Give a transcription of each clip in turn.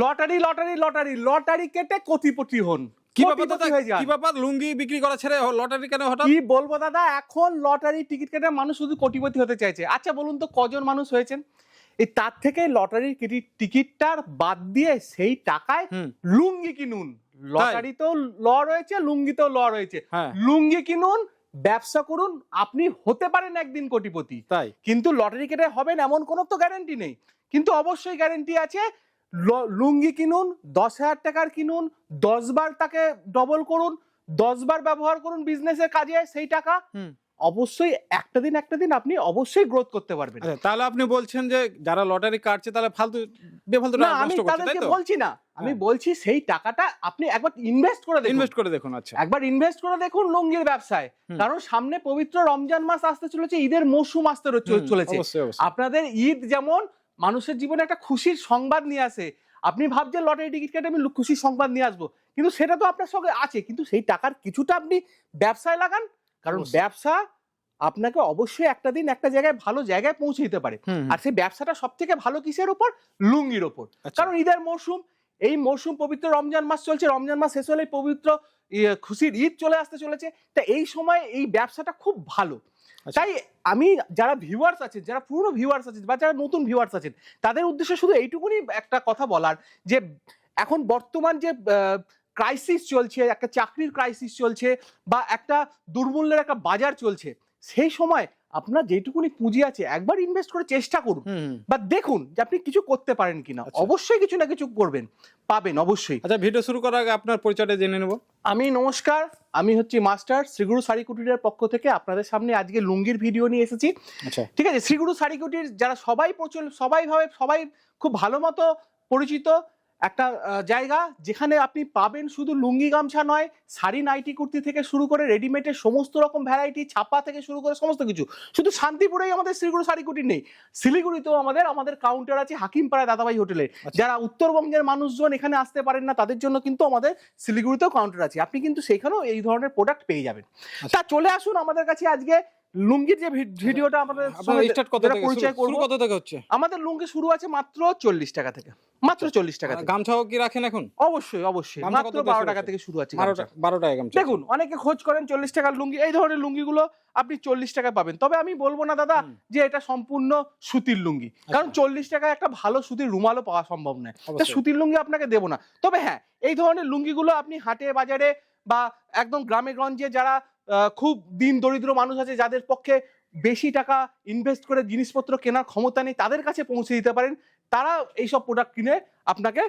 Lottery lottery lottery lottery কেটে কোটিপতি হন। কি ব্যাপার লুঙ্গি বিক্রি করা ছেড়ে লটারি কেন হঠাৎ? কি বলব দাদা? এখন লটারি টিকিট কেটে মানুষ শুধু কোটিপতি হতে চাইছে। আচ্ছা বলুন তো কজন মানুষ হয়েছেন? এই তার থেকে লটারির টিকিটটার বাদ দিয়ে সেই টাকায় লুঙ্গি কিনুন। লটারিতেও ল রয়েছে লুঙ্গিতেও ল রয়েছে। হ্যাঁ। লুঙ্গি কিনুন ব্যবসা করুন আপনি হতে পারেন একদিন কোটিপতি। তাই? কিন্তু লটারি কেটে হবেন এমন কোনো তো গ্যারান্টি নেই। কিন্তু অবশ্যই গ্যারেন্টি আছে লুঙ্গি কিনুন দশ হাজার টাকার কিনুন দশ বার তাকে ডবল করুন দশ বার ব্যবহার করুন বিজনেসের কাজে সেই টাকা অবশ্যই একটা দিন একটা দিন আপনি অবশ্যই গ্রোথ করতে পারবেন। আচ্ছা তাহলে আপনি বলছেন যে যারা লটারি কাটছে তাহলে ফালতু বেফালতু না আমি নষ্ট করছে তাই তাদেরকে বলছি না। আমি হ্যাঁ। বলছি সেই টাকাটা আপনি একবার ইনভেস্ট করে দেখুন। ইনভেস্ট করে দেখুন আচ্ছা। একবার ইনভেস্ট করে দেখুন লুঙ্গির ব্যবসায়। কারণ সামনে পবিত্র রমজান মাস আসতে চলেছে ঈদের মৌসুম আসতে চলেছে। অবশ্যই অবশ্যই। আপনাদের ঈদ যেমন মানুষের জীবনে একটা খুশির সংবাদ নিয়ে আসে। আপনি ভাবছেন লটারি টিকিট কেটে আমি খুশির সংবাদ নিয়ে আসব। কিন্তু সেটা তো আপনার সঙ্গে আছে। কিন্তু সেই টাকার কিছুটা আপনি ব্যবসায় লাগান। কারণ ব্যবসা আপনাকে অবশ্যই একটা দিন একটা জায়গায় ভালো জায়গায় পৌঁছে দিতে পারে। আর সেই ব্যবসাটা সব থেকে ভালো কিসের ওপর লুঙ্গির ওপর আচ্ছা। কারণ ঈদের মৌসুম এই মৌসুম পবিত্র রমজান মাস চলছে। রমজান মাস শেষ হলে পবিত্র ইয়ে, খুশির ঈদ চলে আসতে চলেছে। তা এই সময় এই ব্যবসাটা খুব ভালো। তাই আমি যারা ভিউয়ার্স আছেন, যারা পুরনো ভিউয়ার্স আছেন বা যারা নতুন ভিউয়ার্স আছেন, তাদের উদ্দেশ্যে শুধু এইটুকুনি একটা কথা বলার যে, এখন বর্তমান যে ক্রাইসিস চলছে, একটা চাকরির ক্রাইসিস চলছে বা একটা দুর্মূল্যের একটা বাজার চলছে, সেই সময় আপনার যেটুকুনি পুঁজি আছে একবার ইনভেস্ট করে চেষ্টা করুন। বা দেখুন যে আপনি কিছু করতে পারেন কিনা। আচ্ছা। অবশ্যই কিছু না কিছু করবেন পাবেন অবশ্যই। আচ্ছা ভিডিও শুরু করার আগে আপনার পরিচয়টা জেনে নেব। আমি নমস্কার আমি হচ্ছি মাস্টার শ্রীগুরু শাড়ি কুটিরের পক্ষ থেকে আপনাদের সামনে আজকে লুঙ্গির ভিডিও নিয়ে এসেছি। আচ্ছা। ঠিক আছে শ্রীগুরু শাড়ি কুটির যারা সবাই প্রচল সবাই ভাবে সবাই খুব ভালো মতো পরিচিত একটা জায়গা যেখানে আপনি পাবেন শুধু লুঙ্গি গামছা নয় শাড়ি নাইটি কুর্তি থেকে শুরু করে রেডিমেডের সমস্ত রকম ভ্যারাইটি ছাপা থেকে শুরু করে সমস্ত কিছু। শুধু শান্তিপুরেই আমাদের শ্রীগুরু শাড়ি কুটির নেই। শিলিগুড়িতেও আমাদের আমাদের কাউন্টার আছে হাকিমপাড়া দাদাভাই হোটেলে আচ্ছা। যারা উত্তরবঙ্গের মানুষজন এখানে আসতে পারেন না তাদের জন্য কিন্তু আমাদের শিলিগুড়িতেও কাউন্টার আছে। আপনি কিন্তু সেখানেও এই ধরনের প্রোডাক্ট পেয়ে যাবেন। তা চলে আসুন আমাদের কাছে আজকে লুঙ্গির যে ভিডিওটা আমাদের স্টার্ট কত থেকে? পরিচয় করব কত থেকে হচ্ছে? আমাদের লুঙ্গি শুরু আছে মাত্র চল্লিশ টাকা থেকে মাত্র চল্লিশ টাকা থেকে। গামছাও কি রাখেন এখন? অবশ্যই অবশ্যই মাত্র কত থেকে বারো শুরু টাকা থেকে শুরু আছে বারোটা গামছা। বারো টাকা গামছা। দেখুন অনেকে খোঁজ করেন চল্লিশ টাকার লুঙ্গি এই ধরনের লুঙ্গিগুলো আপনি চল্লিশ টাকায় পাবেন। তবে আমি বলব না দাদা যে এটা সম্পূর্ণ সুতির লুঙ্গি কারণ আচ্ছা। চল্লিশ টাকায় একটা ভালো সুতির রুমালও পাওয়া সম্ভব নয়। তা সুতির লুঙ্গি আপনাকে দেবো না। তবে হ্যাঁ এই ধরনের লুঙ্গিগুলো আপনি হাটে বাজারে বা একদম গ্রামে গঞ্জে যারা খুব দিন দরিদ্র মানুষ আছে যাদের পক্ষে বেশি টাকা ইনভেস্ট করে জিনিসপত্র কেনার ক্ষমতা নেই তাদের কাছে পৌঁছে দিতে পারেন। তারা এইসব প্রোডাক্ট কিনে আপনাকে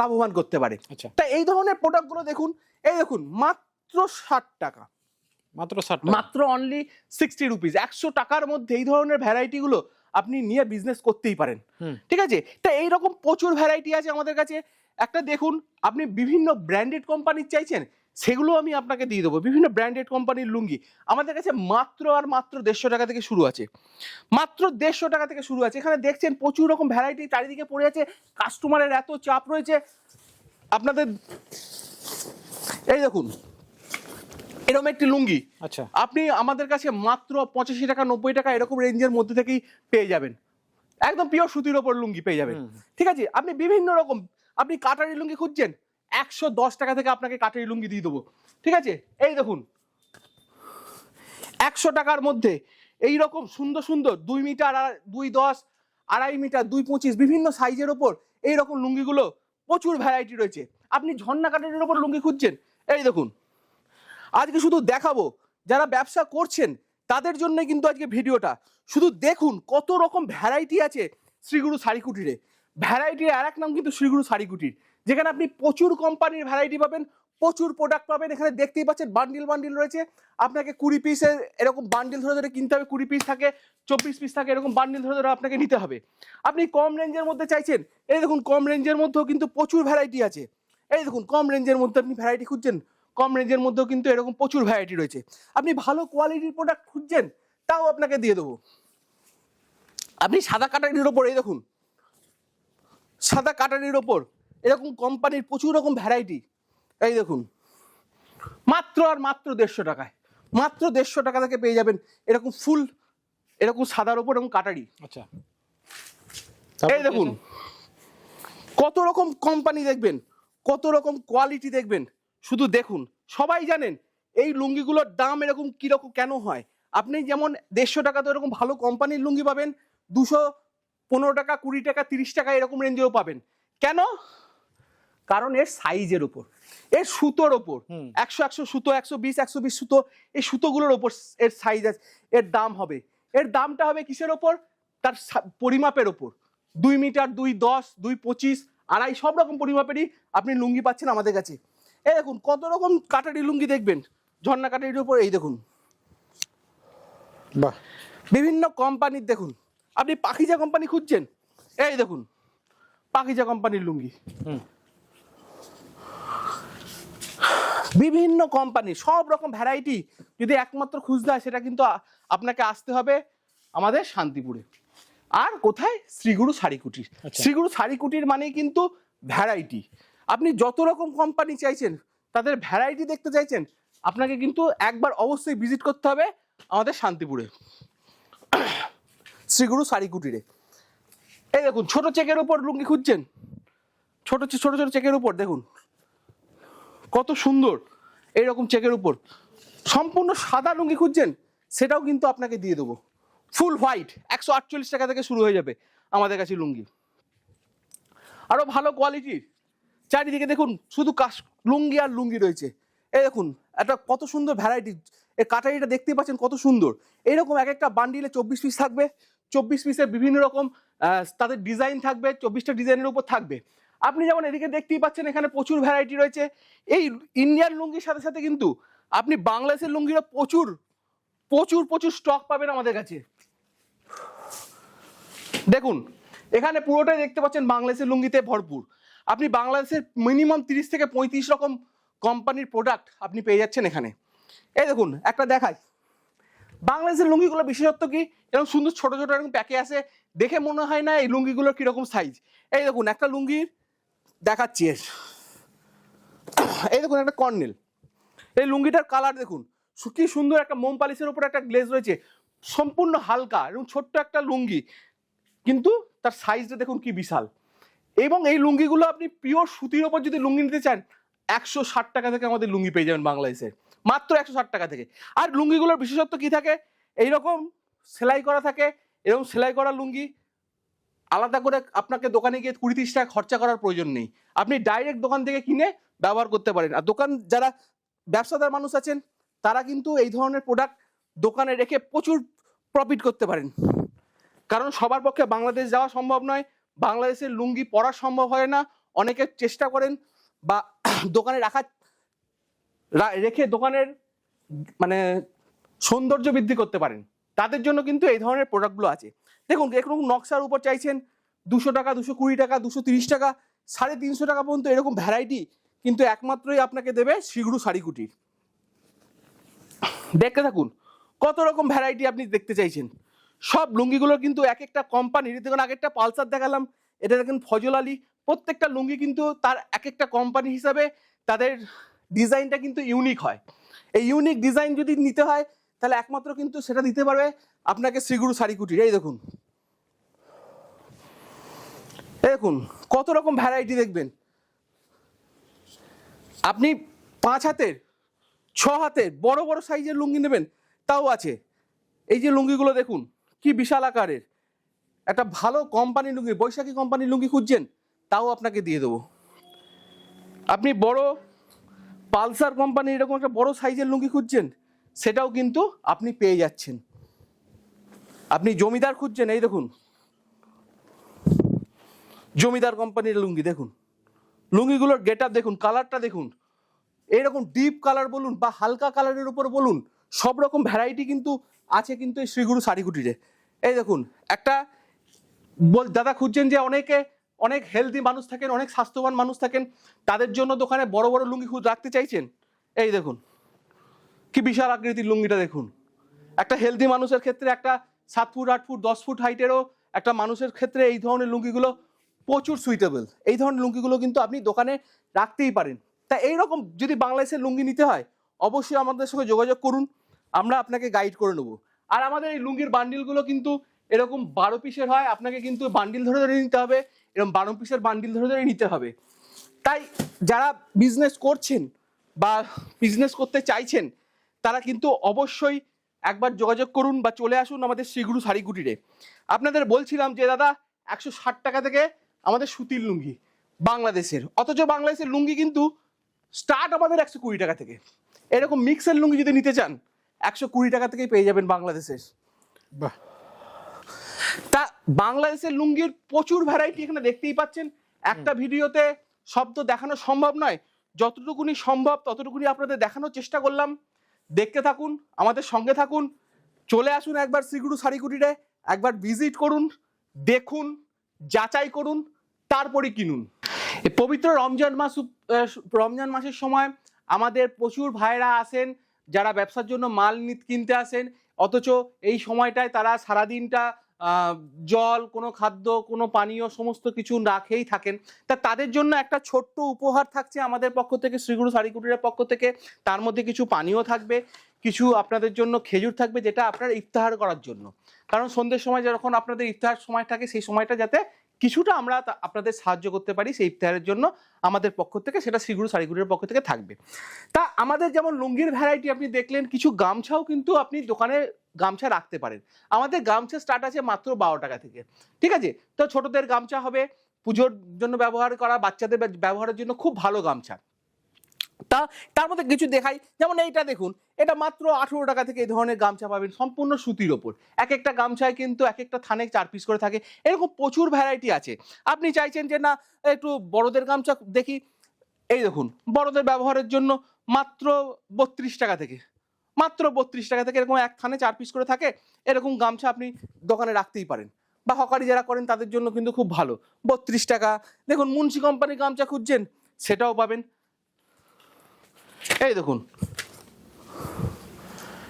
লাভবান করতে পারে। আচ্ছা। তা এই ধরনের প্রোডাক্টগুলো দেখুন এই দেখুন মাত্র ষাট টাকা। মাত্র ষাট মাত্র অনলি সিক্সটি রুপিস একশো টাকার মধ্যে এই ধরনের ভ্যারাইটিগুলো আপনি নিয়ে বিজনেস করতেই পারেন। ঠিক আছে? তা এইরকম প্রচুর ভ্যারাইটি আছে আমাদের কাছে। একটা দেখুন আপনি বিভিন্ন ব্র্যান্ডেড কোম্পানির চাইছেন সেগুলো আমি আপনাকে দিয়ে দেবো। বিভিন্ন ব্র্যান্ডেড কোম্পানির লুঙ্গি। আমাদের কাছে মাত্র আর মাত্র দেড়শো টাকা থেকে শুরু আছে। মাত্র দেড়শো টাকা থেকে শুরু আছে। এখানে দেখছেন প্রচুর রকম ভ্যারাইটি চারিদিকে পড়ে আছে। কাস্টমারের এত চাপ রয়েছে। আপনাদের এই দেখুন। এরকম একটি লুঙ্গি। আচ্ছা। আপনি আমাদের কাছে মাত্র পঁচাশি টাকা নব্বই টাকা এরকম রেঞ্জের মধ্যে থেকেই পেয়ে যাবেন। একদম পিওর সুতির ওপর লুঙ্গি পেয়ে যাবেন। ঠিক আছে? আপনি বিভিন্ন রকম আপনি কাটারি লুঙ্গি খুঁজছেন? একশো দশ টাকা থেকে আপনাকে কাটারি লুঙ্গি দিয়ে দেবো। ঠিক আছে? এই দেখুন। একশো টাকার মধ্যে এই রকম সুন্দর সুন্দর দুই মিটার দুই দশ, আড়াই মিটার, দুই পঁচিশ বিভিন্ন সাইজের ওপর এই রকম লুঙ্গিগুলো প্রচুর ভ্যারাইটি রয়েছে। আপনি ঝর্ণা কাটারির ওপর লুঙ্গি খুঁজছেন? এই দেখুন। আজকে শুধু দেখাবো, যারা ব্যবসা করছেন, তাদের জন্য কিন্তু আজকে ভিডিওটা। শুধু দেখুন কত রকম ভ্যারাইটি আছে শ্রীগুরু শাড়ি কুটিরে ভ্যারাইটির আর এক নাম কিন্তু শ্রীগুরু শাড়ি কুটির যেখানে আপনি প্রচুর কোম্পানির ভ্যারাইটি পাবেন, প্রচুর প্রোডাক্ট পাবেন। এখানে দেখতেই পাচ্ছেন বান্ডিল বান্ডিল রয়েছে। আপনাকে কুড়ি পিসের এরকম বান্ডিল ধরে ধরে কিনতে হবে, কুড়ি পিস থাকে, চব্বিশ পিস থাকে, এরকম বান্ডিল ধরে ধরে আপনাকে নিতে হবে। আপনি কম রেঞ্জের মধ্যে চাইছেন, এই দেখুন কম রেঞ্জের মধ্যেও কিন্তু প্রচুর ভ্যারাইটি আছে। এই দেখুন কম রেঞ্জের মধ্যে আপনি ভ্যারাইটি খুঁজছেন, কম রেঞ্জের মধ্যেও কিন্তু এরকম প্রচুর ভ্যারাইটি রয়েছে। আপনি ভালো কোয়ালিটির প্রোডাক্ট খুঁজছেন, তাও আপনাকে দিয়ে দেবো। আপনি সাদা কাটারির ওপর, এই দেখুন, সাদা কাটারির ওপর এরকম কোম্পানির প্রচুর রকম ভ্যারাইটি এই দেখুন মাত্র আর মাত্র দেড়শো টাকায়। মাত্র দেড়শো টাকা থেকে পেয়ে যাবেন এরকম ফুল এরকম সাদার ওপর এবং কাটারি। আচ্ছা। এই দেখুন কত রকম কোম্পানি দেখবেন কত রকম কোয়ালিটি দেখবেন। শুধু দেখুন সবাই জানেন এই লুঙ্গিগুলোর দাম এরকম কীরকম কেন হয়? আপনি যেমন দেড়শো টাকাতে এরকম ভালো কোম্পানির লুঙ্গি পাবেন দুশো পনেরো টাকা কুড়ি টাকা তিরিশ টাকা এরকম রেঞ্জেও পাবেন। কেন? কারণ এর সাইজের ওপর এর সুতোর ওপর হুম। একশো একশো সুতো একশো বিশ একশো বিশ সুতো এই সুতোগুলোর ওপর এর সাইজ আছে এর দাম হবে। এর দামটা হবে কিসের ওপর তার সা- পরিমাপের ওপর দুই মিটার দুই দশ দুই পঁচিশ আড়াই সব রকম পরিমাপেরই আপনি লুঙ্গি পাচ্ছেন আমাদের কাছে। এই দেখুন কত রকম কাটারি লুঙ্গি দেখবেন ঝর্ণা কাটারির উপর এই দেখুন। বাহ। বিভিন্ন কোম্পানির দেখুন আপনি পাখিজা কোম্পানি খুঁজছেন এই দেখুন পাখিজা কোম্পানির লুঙ্গি। হুম। বিভিন্ন কোম্পানি সব রকম ভ্যারাইটি যদি একমাত্র খুঁজতে হয় সেটা কিন্তু আপনাকে আসতে হবে আমাদের শান্তিপুরে। আর কোথায়? শ্রীগুরু শাড়িকুটির আচ্ছা। শ্রীগুরু শাড়িকুটির মানেই কিন্তু ভ্যারাইটি আপনি যত রকম কোম্পানি চাইছেন তাদের ভ্যারাইটি দেখতে চাইছেন আপনাকে কিন্তু একবার অবশ্যই ভিজিট করতে হবে আমাদের শান্তিপুরে। শ্রীগুরু শাড়িকুটিরে এই দেখুন ছোট চেকের উপর লুঙ্গি খুঁজছেন? ছোট ছোট ছোট চেকের উপর দেখুন। কত সুন্দর এইরকম চেকের উপর। সম্পূর্ণ সাদা লুঙ্গি খুঁজছেন, সেটাও কিন্তু আপনাকে দিয়ে দেবো। ফুল হোয়াইট একশো আটচল্লিশ টাকা থেকে শুরু হয়ে যাবে আমাদের কাছে লুঙ্গি। আরও ভালো কোয়ালিটির চারিদিকে দেখুন, শুধু কাশ, লুঙ্গি আর লুঙ্গি রয়েছে। এই দেখুন, একটা কত সুন্দর ভ্যারাইটি এই কাটারিটা দেখতেই পাচ্ছেন কত সুন্দর। এইরকম এক একটা বান্ডিলে চব্বিশ পিস থাকবে। চব্বিশ পিসের বিভিন্ন রকম তাদের ডিজাইন থাকবে, চব্বিশটা ডিজাইনের উপর থাকবে। আপনি যেমন এদিকে দেখতেই পাচ্ছেন এখানে প্রচুর ভ্যারাইটি রয়েছে। এই ইন্ডিয়ান লুঙ্গির সাথে সাথে কিন্তু আপনি বাংলাদেশের লুঙ্গিরও প্রচুর প্রচুর প্রচুর স্টক পাবেন আমাদের কাছে। দেখুন, এখানে পুরোটাই দেখতে পাচ্ছেন বাংলাদেশের লুঙ্গিতে ভরপুর। আপনি বাংলাদেশের মিনিমাম তিরিশ থেকে পঁয়ত্রিশ রকম কোম্পানির প্রোডাক্ট আপনি পেয়ে যাচ্ছেন এখানে। এই দেখুন, একটা দেখাই। বাংলাদেশের লুঙ্গিগুলো বিশেষত্ব কি? এরকম সুন্দর ছোট ছোট এরকম প্যাকে আসে, দেখে মনে হয় না এই লুঙ্গিগুলোর কীরকম সাইজ এই দেখুন, একটা লুঙ্গির দেখাচ্ছি এর। এই দেখুন একটা কর্নেল। এই লুঙ্গিটার কালার দেখুন কি সুন্দর একটা মোম পালিশের উপর একটা গ্লেজ রয়েছে, সম্পূর্ণ হালকা এবং ছোট্ট একটা লুঙ্গি, কিন্তু তার সাইজটা দেখুন কি বিশাল। এবং এই লুঙ্গিগুলো আপনি পিওর সুতির ওপর যদি লুঙ্গি নিতে চান, একশো ষাট টাকা থেকে আমাদের লুঙ্গি পেয়ে যাবেন বাংলাদেশে, মাত্র একশো ষাট টাকা থেকে। আর লুঙ্গিগুলোর বিশেষত্ব কি থাকে? এইরকম সেলাই করা থাকে, এরকম সেলাই করা লুঙ্গি আলাদা করে আপনাকে দোকানে গিয়ে কুড়ি তিরিশ টাকা খরচা করার প্রয়োজন নেই। আপনি ডাইরেক্ট দোকান থেকে কিনে ব্যবহার করতে পারেন। আর দোকান যারা ব্যবসাদার মানুষ আছেন, তারা কিন্তু এই ধরনের প্রোডাক্ট দোকানে রেখে প্রচুর প্রফিট করতে পারেন। কারণ সবার পক্ষে বাংলাদেশ যাওয়া সম্ভব নয়, বাংলাদেশের লুঙ্গি পরা সম্ভব হয় না। অনেকে চেষ্টা করেন বা দোকানে রাখা রেখে দোকানের মানে সৌন্দর্য বৃদ্ধি করতে পারেন। তাদের জন্য কিন্তু এই ধরনের প্রোডাক্টগুলো আছে। দেখুন, এরকম নকশার উপর চাইছেন দুশো টাকা, দুশো কুড়ি টাকা, দুশো তিরিশ টাকা, সাড়ে তিনশো টাকা পর্যন্ত এরকম ভ্যারাইটি কিন্তু একমাত্রই আপনাকে দেবে শিগড়ু শাড়িকুটির দেখতে থাকুন, কত রকম ভ্যারাইটি আপনি দেখতে চাইছেন। সব লুঙ্গিগুলো কিন্তু এক একটা কোম্পানির দেখুন আগে একটা পালসার দেখালাম, এটা দেখেন ফজল আলী, প্রত্যেকটা লুঙ্গি কিন্তু তার এক একটা কোম্পানি হিসাবে তাদের ডিজাইনটা কিন্তু ইউনিক হয়। এই ইউনিক ডিজাইন যদি নিতে হয় তাহলে একমাত্র কিন্তু সেটা দিতে পারবে আপনাকে শ্রীগুরু শাড়িকুটির এই দেখুন। এই দেখুন, কত রকম ভ্যারাইটি দেখবেন। আপনি পাঁচ হাতের, ছ হাতের, বড় বড় সাইজের লুঙ্গি নেবেন, তাও আছে। এই যে লুঙ্গিগুলো দেখুন, কি বিশাল আকারের। একটা ভালো কোম্পানির লুঙ্গি, বৈশাখী কোম্পানির লুঙ্গি খুঁজছেন, তাও আপনাকে দিয়ে দেবো। আপনি বড় পালসার কোম্পানি এরকম একটা বড় সাইজের লুঙ্গি খুঁজছেন সেটাও কিন্তু আপনি পেয়ে যাচ্ছেন। আপনি জমিদার খুঁজছেন, এই দেখুন। জমিদার কোম্পানির লুঙ্গি, দেখুন। লুঙ্গিগুলোর গেট আপ দেখুন কালারটা দেখুন। এইরকম ডিপ কালার বলুন বা হালকা কালারের উপর বলুন, সব রকম ভ্যারাইটি কিন্তু আছে কিন্তু এই শ্রীগুরু শাড়িকুটিরে এই দেখুন, একটা বল দাদা খুঁজছেন যে অনেকে, অনেক হেলদি মানুষ থাকেন, অনেক স্বাস্থ্যবান মানুষ থাকেন, তাদের জন্য দোকানে বড় বড় লুঙ্গি খুঁজ রাখতে চাইছেন? এই দেখুন। কি বিশাল আকৃতির লুঙ্গিটা দেখুন। একটা হেলদি মানুষের ক্ষেত্রে একটা সাত ফুট, আট ফুট, দশ ফুট হাইটেরও একটা মানুষের ক্ষেত্রে এই ধরনের লুঙ্গিগুলো প্রচুর সুইটেবল এই ধরনের লুঙ্গিগুলো কিন্তু আপনি দোকানে রাখতেই পারেন। তা এইরকম যদি বাংলাদেশের লুঙ্গি নিতে হয়, অবশ্যই আমাদের সঙ্গে যোগাযোগ করুন, আমরা আপনাকে গাইড করে নেব। আর আমাদের এই লুঙ্গির বান্ডিলগুলো কিন্তু এরকম বারো পিসের হয়, আপনাকে কিন্তু বান্ডিল ধরে ধরে নিতে হবে, এরকম বারো পিসের বান্ডিল ধরে ধরে নিতে হবে। তাই যারা বিজনেস করছেন বা বিজনেস করতে চাইছেন তারা কিন্তু অবশ্যই একবার যোগাযোগ করুন বা চলে আসুন আমাদের শ্রীগুরু শাড়ি কুটিরে আপনাদের বলছিলাম যে দাদা একশো ষাট টাকা থেকে আমাদের সুতির লুঙ্গি বাংলাদেশের। অথচ বাংলাদেশের লুঙ্গি কিন্তু স্টার্ট আমাদের একশো কুড়ি টাকা থেকে। এরকম মিক্সের লুঙ্গি যদি নিতে চান একশো কুড়ি টাকা থেকেই পেয়ে যাবেন বাংলাদেশের। বাহ। তা বাংলাদেশের লুঙ্গির প্রচুর ভ্যারাইটি এখানে দেখতেই পাচ্ছেন। একটা ভিডিওতে সব তো দেখানো সম্ভব নয়। যতটুকুনি সম্ভব ততটুকুনি আপনাদের দেখানোর চেষ্টা করলাম। দেখতে থাকুন, আমাদের সঙ্গে থাকুন। চলে আসুন একবার শ্রীগুরু শাড়িকুটিরে একবার ভিজিট করুন, দেখুন, যাচাই করুন, তারপরে কিনুন। পবিত্র রমজান মাস রমজান মাসের সময় আমাদের প্রচুর ভাইরা আসেন, যারা ব্যবসার জন্য মাল নিত- কিনতে আসেন, অথচ এই সময়টায় তারা সারাদিনটা জল, কোনো খাদ্য, কোনো পানীয় সমস্ত কিছু না খেয়েই থাকেন। তা তাদের জন্য একটা ছোট্ট উপহার থাকছে আমাদের পক্ষ থেকে, শ্রীগুরু সারিকুটিরের পক্ষ থেকে। তার মধ্যে কিছু পানীয় থাকবে, কিছু আপনাদের জন্য খেজুর থাকবে, যেটা আপনার ইফতার করার জন্য। কারণ সন্ধ্যের সময় যখন আপনাদের ইফতার সময় থাকে, সেই সময়টা যাতে কিছুটা আমরা আপনাদের সাহায্য করতে পারি সেই ইফতারের জন্য আমাদের পক্ষ থেকে, সেটা শ্রীগুরু শাড়িগুড়ির পক্ষ থেকে থাকবে। তা আমাদের যেমন লুঙ্গির ভ্যারাইটি আপনি দেখলেন, কিছু গামছাও কিন্তু আপনি দোকানে গামছা রাখতে পারেন। আমাদের গামছা স্টার্ট আছে মাত্র বারো টাকা থেকে। ঠিক আছে? তো ছোটদের গামছা হবে, পুজোর জন্য ব্যবহার করা, বাচ্চাদের ব্যবহারের জন্য খুব ভালো গামছা। তা, তার মধ্যে কিছু দেখাই। যেমন এইটা দেখুন, এটা মাত্র আঠেরো টাকা থেকে এই ধরনের গামছা পাবেন সম্পূর্ণ সুতির ওপর। এক একটা গামছায় কিন্তু এক একটা থানে চার পিস করে থাকে। এরকম প্রচুর ভ্যারাইটি আছে। আপনি চাইছেন যে, না, একটু বড়দের গামছা দেখি। এই দেখুন, বড়দের ব্যবহারের জন্য মাত্র বত্রিশ টাকা থেকে, মাত্র বত্রিশ টাকা থেকে এরকম এক থানে চার পিস করে থাকে। এরকম গামছা আপনি দোকানে রাখতেই পারেন। বা হকারি যারা করেন তাদের জন্য কিন্তু খুব ভালো। বত্রিশ টাকা, দেখুন মুন্সি কোম্পানির গামছা খুঁজছেন, সেটাও পাবেন। এই দেখুন।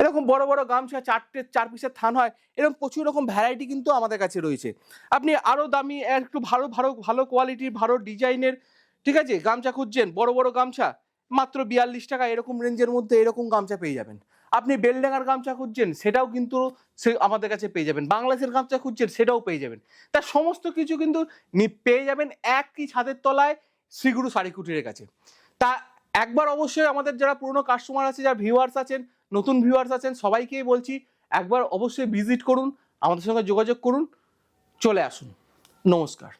এরকম বড় বড় গামছা, চারটে, চার পিসের থান হয়, এরকম প্রচুর রকম ভ্যারাইটি কিন্তু আমাদের কাছে রয়েছে। আপনি আরও দামি, একটু ভালো ভালো ভালো কোয়ালিটির ভালো ডিজাইনের ঠিক আছে, গামছা খুঁজছেন, বড় বড় গামছা, মাত্র বিয়াল্লিশ টাকা, এরকম রেঞ্জের মধ্যে এরকম গামছা পেয়ে যাবেন। আপনি বেলডাঙ্গার গামছা খুঁজছেন, সেটাও কিন্তু সে আমাদের কাছে পেয়ে যাবেন। বাংলাদেশের গামছা খুঁজছেন, সেটাও পেয়ে যাবেন। তার সমস্ত কিছু কিন্তু পেয়ে যাবেন একই ছাদের তলায় শ্রীগুরু শাড়ি কুটিরের কাছে। তা একবার অবশ্যই আমাদের যারা পুরনো কাস্টমার আছে, যারা ভিউয়ার্স আছেন, নতুন ভিউয়ার্স আছেন, সবাইকেই বলছি, একবার অবশ্যই ভিজিট করুন, আমাদের সঙ্গে যোগাযোগ করুন, চলে আসুন। নমস্কার।